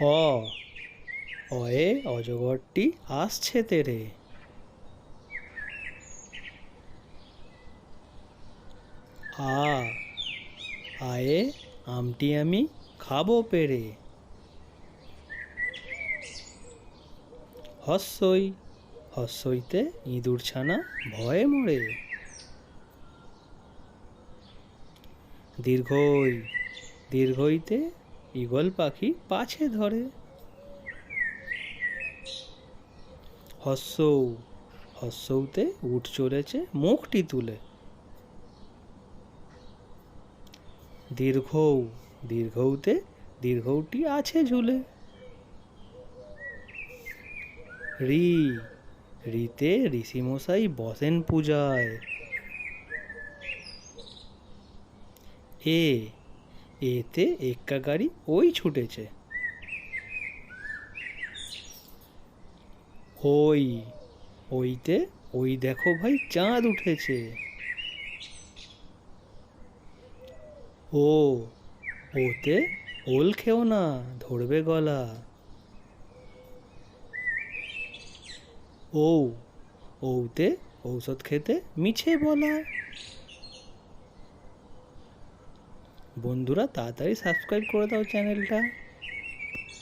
অ অয়ে অজগরটি আসছে তেরে। আ, আয়ে আমটি আমি খাব পেরে। হস্যই, হস্যইতে ইঁদুর ছানা ভয়ে মরে। দীর্ঘই, দীর্ঘইতে ঈগল পাখি পাছে ধরে। হস্যৌ হস্যৌতে উঠ চলেছে মুখটি তুলে। দীর্ঘৌ দীর্ঘৌতে দীর্ঘৌটি আছে ঝুলে। রি, রিতে ঋষিমশাই বসেন পূজায়। এ এতে এক্কা গাড়ি ওই ছুটেছে। ওই, ওইতে, ওই দেখো ভাই চাঁদ উঠেছে। ও, ওতে ওল খেও না, ধরবে গলা। ও, ওতে ঔষধ খেতে মিছে বলা। বন্ধুরা তাড়াতাড়ি সাবস্ক্রাইব করে দাও চ্যানেলটা